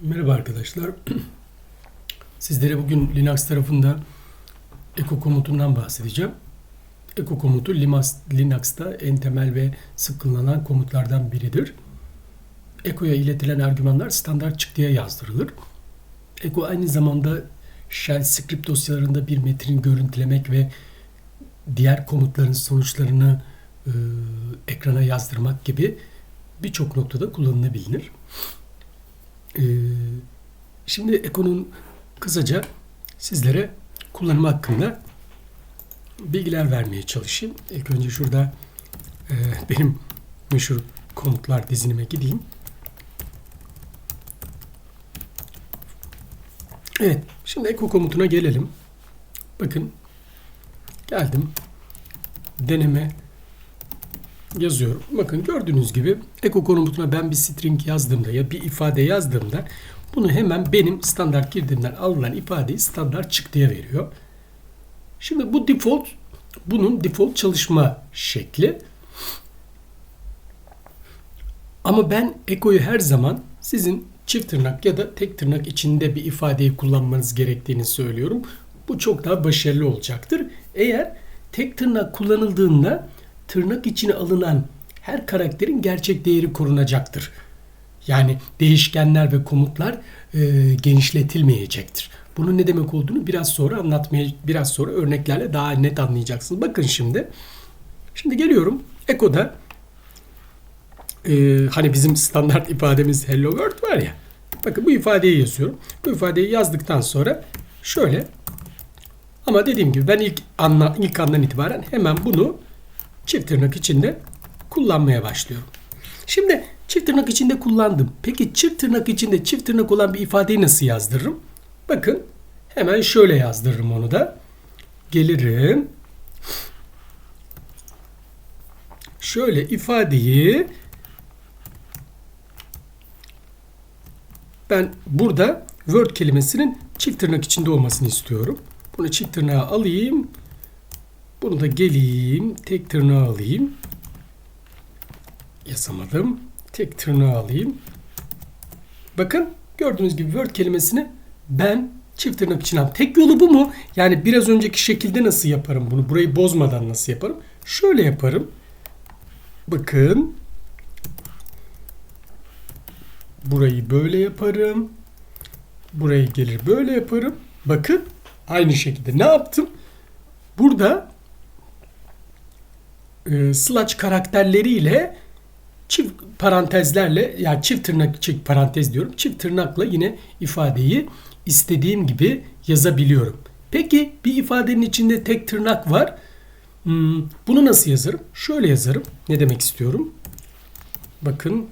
Merhaba arkadaşlar. Sizlere bugün Linux tarafında Echo komutundan bahsedeceğim. Echo komutu Linux'ta en temel ve sık kullanılan komutlardan biridir. Echo'ya iletilen argümanlar standart çıktıya yazdırılır. Echo aynı zamanda shell script dosyalarında bir metnin görüntülemek ve diğer komutların sonuçlarını e, ekrana yazdırmak gibi birçok noktada kullanılabilir. Ee, Şimdi Eko'nun kısaca sizlere kullanımı hakkında bilgiler vermeye çalışayım. İlk önce şurada e, benim meşhur komutlar dizinime gideyim. Evet, şimdi Eko komutuna gelelim. Bakın, geldim. Deneme yazıyorum. Bakın gördüğünüz gibi Eko komutuna ben bir string yazdığımda ya bir ifade yazdığımda bunu hemen benim standart girdiğimden alınan ifadeyi standart çıktıya veriyor. Şimdi bu default bunun default çalışma şekli. Ama ben Eko'yu her zaman sizin çift tırnak ya da tek tırnak içinde bir ifadeyi kullanmanız gerektiğini söylüyorum. Bu çok daha başarılı olacaktır. Eğer tek tırnak kullanıldığında tırnak içine alınan her karakterin gerçek değeri korunacaktır. Yani değişkenler ve komutlar e, genişletilmeyecektir. Bunun ne demek olduğunu biraz sonra anlatmaya, biraz sonra örneklerle daha net anlayacaksınız. Bakın şimdi. Şimdi geliyorum. Echo'da e, hani bizim standart ifademiz hello world var ya. Bakın bu ifadeyi yazıyorum. Bu ifadeyi yazdıktan sonra şöyle ama dediğim gibi ben ilk anla, ilk andan itibaren hemen bunu çift tırnak içinde kullanmaya başlıyorum. Şimdi çift tırnak içinde kullandım. Peki çift tırnak içinde çift tırnak olan bir ifadeyi nasıl yazdırırım? Bakın hemen şöyle yazdırırım onu da. Gelirim. Şöyle ifadeyi ben burada word kelimesinin çift tırnak içinde olmasını istiyorum. Bunu çift tırnağa alayım. Bunu da geleyim. Tek tırnağı alayım. Yazamadım. Tek tırnağı alayım. Bakın gördüğünüz gibi Word kelimesini ben çift tırnak içine aldım. Tek yolu bu mu? Yani biraz önceki şekilde nasıl yaparım bunu? Burayı bozmadan nasıl yaparım? Şöyle yaparım. Bakın. Burayı böyle yaparım. Burayı gelir böyle yaparım. Bakın aynı şekilde ne yaptım? Burada e, slash karakterleriyle çift parantezlerle yani çift tırnak çift parantez diyorum. Çift tırnakla yine ifadeyi istediğim gibi yazabiliyorum. Peki bir ifadenin içinde tek tırnak var. Hmm, bunu nasıl yazarım? Şöyle yazarım. Ne demek istiyorum? Bakın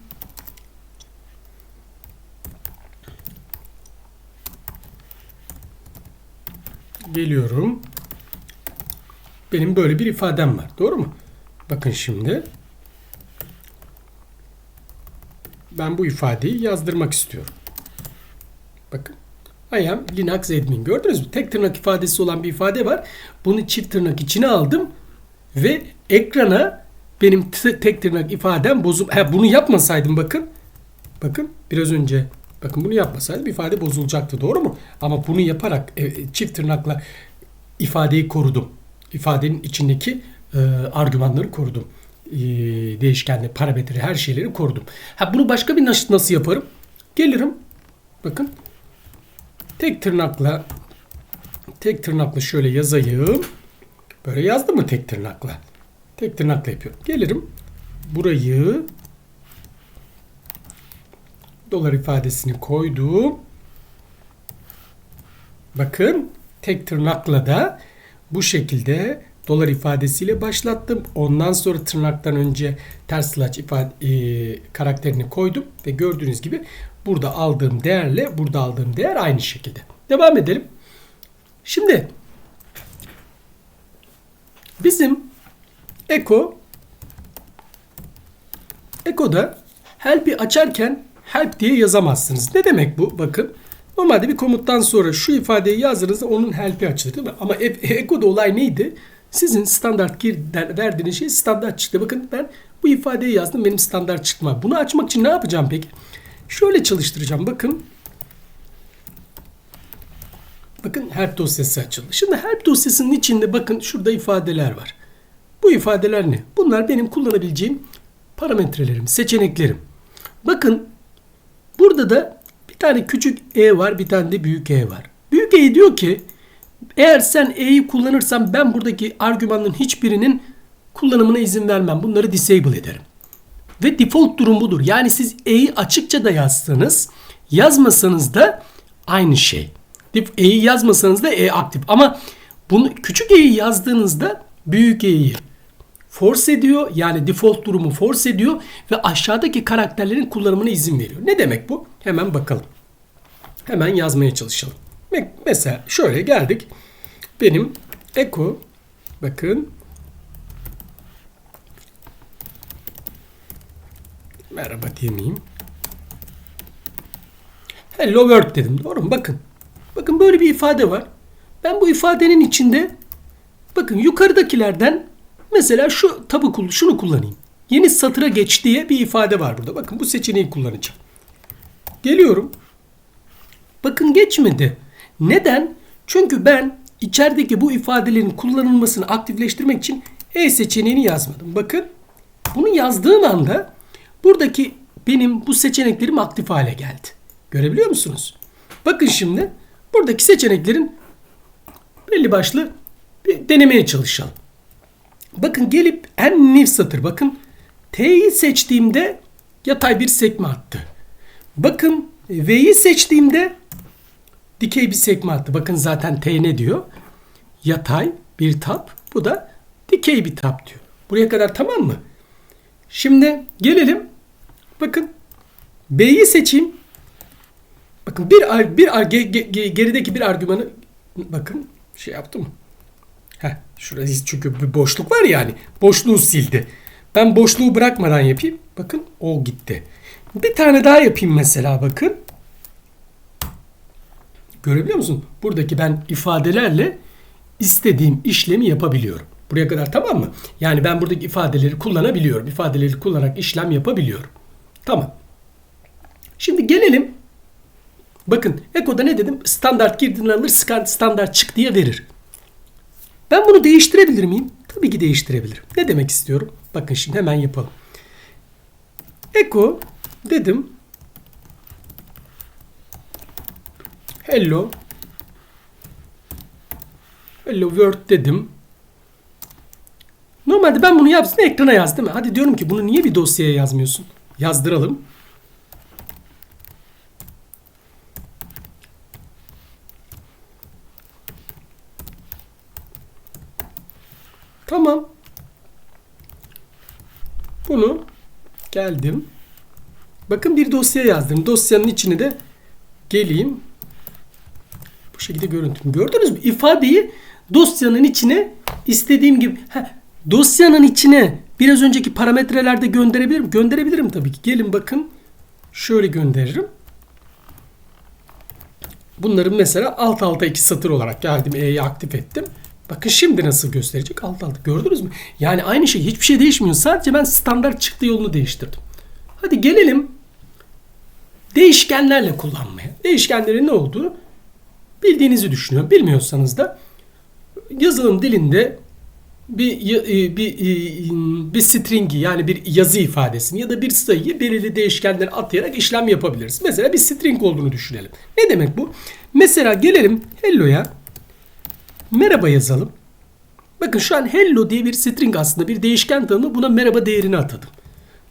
geliyorum. Benim böyle bir ifadem var. Doğru mu? Bakın şimdi. Ben bu ifadeyi yazdırmak istiyorum. Bakın. I am Linux admin. Gördünüz mü? Tek tırnak ifadesi olan bir ifade var. Bunu çift tırnak içine aldım. Ve ekrana benim tek tırnak ifadem bozup... Ha, bunu yapmasaydım bakın. Bakın biraz önce bakın bunu yapmasaydım ifade bozulacaktı. Doğru mu? Ama bunu yaparak e, çift tırnakla ifadeyi korudum. İfadenin içindeki e, argümanları korudum. E, değişkenli, parametre, her şeyleri korudum. Ha bunu başka bir nasıl, nasıl yaparım? Gelirim. Bakın. Tek tırnakla tek tırnakla şöyle yazayım. Böyle yazdım mı tek tırnakla? Tek tırnakla yapıyorum. Gelirim. Burayı dolar ifadesini koydum. Bakın tek tırnakla da bu şekilde dolar ifadesiyle başlattım. Ondan sonra tırnaktan önce ters slash ifade, e, karakterini koydum ve gördüğünüz gibi burada aldığım değerle burada aldığım değer aynı şekilde. Devam edelim. Şimdi bizim Echo Echo'da help'i açarken help diye yazamazsınız. Ne demek bu? Bakın. Normalde bir komuttan sonra şu ifadeyi yazdığınızda onun help'i açılır değil mi? Ama e- Echo'da olay neydi? Sizin standart gir verdiğiniz şey standart çıktı. Bakın ben bu ifadeyi yazdım benim standart çıkma. Bunu açmak için ne yapacağım peki? Şöyle çalıştıracağım. Bakın Bakın help dosyası açıldı. Şimdi help dosyasının içinde bakın şurada ifadeler var. Bu ifadeler ne? Bunlar benim kullanabileceğim parametrelerim, seçeneklerim. Bakın burada da bir tane küçük e var, bir tane de büyük e var. Büyük e diyor ki eğer sen e'yi kullanırsan ben buradaki argümanların hiçbirinin kullanımına izin vermem. Bunları disable ederim. Ve default durum budur. Yani siz e'yi açıkça da yazsanız, yazmasanız da aynı şey. E'yi yazmasanız da e aktif. Ama bunu küçük e'yi yazdığınızda büyük e'yi force ediyor. Yani default durumu force ediyor ve aşağıdaki karakterlerin kullanımına izin veriyor. Ne demek bu? Hemen bakalım. Hemen yazmaya çalışalım. Mesela şöyle geldik. Benim echo bakın merhaba diyemeyeyim. Hello world dedim. Doğru mu? Bakın. Bakın böyle bir ifade var. Ben bu ifadenin içinde bakın yukarıdakilerden mesela şu tabu şunu kullanayım. Yeni satıra geç diye bir ifade var burada. Bakın bu seçeneği kullanacağım. Geliyorum. Bakın geçmedi. Neden? Çünkü ben içerideki bu ifadelerin kullanılmasını aktifleştirmek için E seçeneğini yazmadım. Bakın bunu yazdığım anda buradaki benim bu seçeneklerim aktif hale geldi. Görebiliyor musunuz? Bakın şimdi buradaki seçeneklerin belli başlı bir denemeye çalışalım. Bakın gelip en new satır bakın T'yi seçtiğimde yatay bir sekme attı. Bakın V'yi seçtiğimde dikey bir sekme attı. Bakın zaten T ne diyor? Yatay bir tap. Bu da dikey bir tap diyor. Buraya kadar tamam mı? Şimdi gelelim. Bakın B'yi seçeyim. Bakın bir bir ge, ge, gerideki bir argümanı bakın şey yaptı mı? Heh, şurası çünkü bir boşluk var yani. Boşluğu sildi. Ben boşluğu bırakmadan yapayım. Bakın o gitti. Bir tane daha yapayım mesela bakın. Görebiliyor musun? Buradaki ben ifadelerle istediğim işlemi yapabiliyorum. Buraya kadar tamam mı? Yani ben buradaki ifadeleri kullanabiliyorum. İfadeleri kullanarak işlem yapabiliyorum. Tamam. Şimdi gelelim. Bakın Eko'da ne dedim? Standart girdiğini alır, standart çık diye verir. Ben bunu değiştirebilir miyim? Tabii ki değiştirebilirim. Ne demek istiyorum? Bakın şimdi hemen yapalım. Eko dedim. Hello. Hello World dedim. Normalde ben bunu yapsın ekrana yaz değil mi? Hadi diyorum ki bunu niye bir dosyaya yazmıyorsun? Yazdıralım. Tamam. Bunu geldim. Bakın bir dosya yazdım. Dosyanın içine de geleyim. Bu şekilde görüntüm. Gördünüz mü? İfadeyi dosyanın içine istediğim gibi heh, dosyanın içine biraz önceki parametrelerde gönderebilirim. Gönderebilirim tabii ki. Gelin bakın. Şöyle gönderirim. Bunların mesela alt alta iki satır olarak geldim. E'yi aktif ettim. Bakın şimdi nasıl gösterecek? Alt alta gördünüz mü? Yani aynı şey hiçbir şey değişmiyor. Sadece ben standart çıktı yolunu değiştirdim. Hadi gelelim değişkenlerle kullanmaya. Değişkenlerin ne olduğunu bildiğinizi düşünüyorum. Bilmiyorsanız da yazılım dilinde bir e, bir e, bir stringi yani bir yazı ifadesini ya da bir sayıyı belirli değişkenlere atayarak işlem yapabiliriz. Mesela bir string olduğunu düşünelim. Ne demek bu? Mesela gelelim hello'ya merhaba yazalım. Bakın şu an hello diye bir string aslında bir değişken tanımı buna merhaba değerini atadım.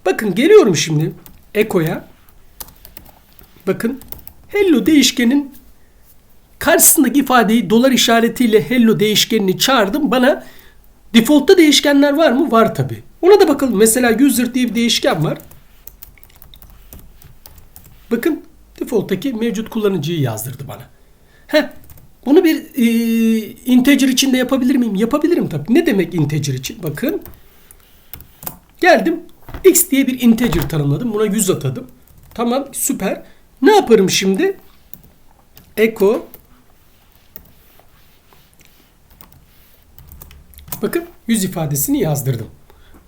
Bakın geliyorum şimdi echo'ya. Bakın hello değişkenin karşısındaki ifadeyi dolar işaretiyle hello değişkenini çağırdım. Bana default'ta değişkenler var mı? Var tabi. Ona da bakalım. Mesela user diye bir değişken var. Bakın default'taki mevcut kullanıcıyı yazdırdı bana. Heh, bunu bir e, integer içinde yapabilir miyim? Yapabilirim tabii. Ne demek integer için? Bakın. Geldim. X diye bir integer tanımladım. Buna 100 atadım. Tamam süper. Ne yaparım şimdi? Echo Bakın yüz ifadesini yazdırdım.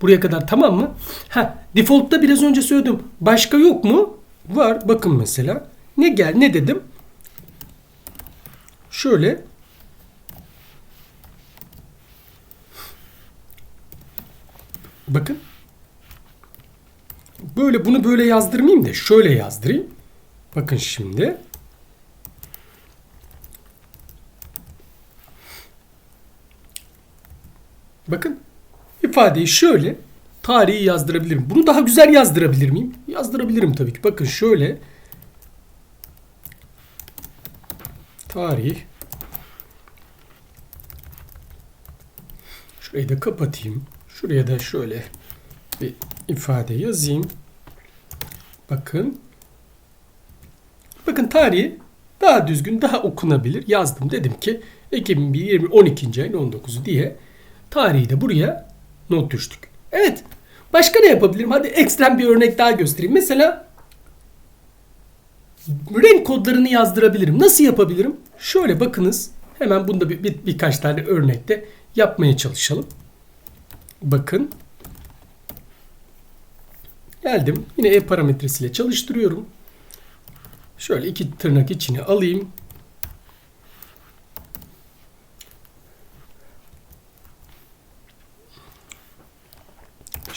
Buraya kadar tamam mı? Ha, default'ta biraz önce söyledim. Başka yok mu? Var. Bakın mesela. Ne gel ne dedim? şöyle bakın böyle bunu böyle yazdırmayayım da şöyle yazdırayım. Bakın şimdi. Bakın ifadeyi şöyle tarihi yazdırabilirim. Bunu daha güzel yazdırabilir miyim? Yazdırabilirim tabii ki. Bakın şöyle tarih Şurayı da kapatayım. Şuraya da şöyle bir ifade yazayım. Bakın. Bakın tarihi daha düzgün, daha okunabilir yazdım. Dedim ki Ekim 20, 12. ayın 19'u diye tarihi de buraya not düştük. Evet. Başka ne yapabilirim? Hadi ekstrem bir örnek daha göstereyim. Mesela renk kodlarını yazdırabilirim. Nasıl yapabilirim? Şöyle bakınız. Hemen bunda bir, bir, birkaç tane örnekte yapmaya çalışalım. Bakın. Geldim. Yine e parametresiyle çalıştırıyorum. Şöyle iki tırnak içine alayım.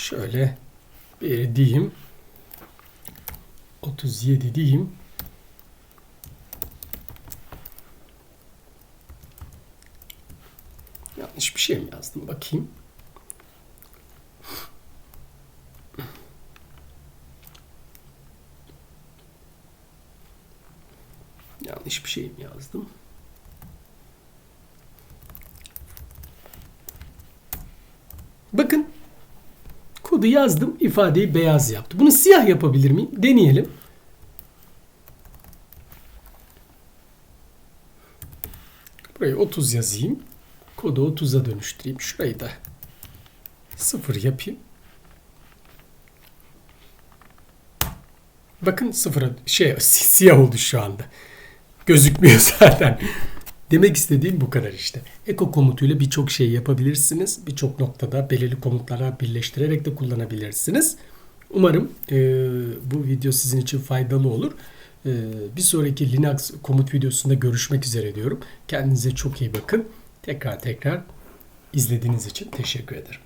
Şöyle bir diyeyim. 37 diyeyim. Yanlış bir şey mi yazdım bakayım. Yanlış bir şey mi yazdım? Bakın kodu yazdım ifadeyi beyaz yaptı. Bunu siyah yapabilir miyim? Deneyelim. Buraya 30 yazayım. Kodu 30'a dönüştüreyim. Şurayı da 0 yapayım. Bakın sıfıra şey siyah oldu şu anda. Gözükmüyor zaten. Demek istediğim bu kadar işte. Eko komutuyla birçok şey yapabilirsiniz. Birçok noktada belirli komutlara birleştirerek de kullanabilirsiniz. Umarım e, bu video sizin için faydalı olur. E, bir sonraki Linux komut videosunda görüşmek üzere diyorum. Kendinize çok iyi bakın. Tekrar tekrar izlediğiniz için teşekkür ederim.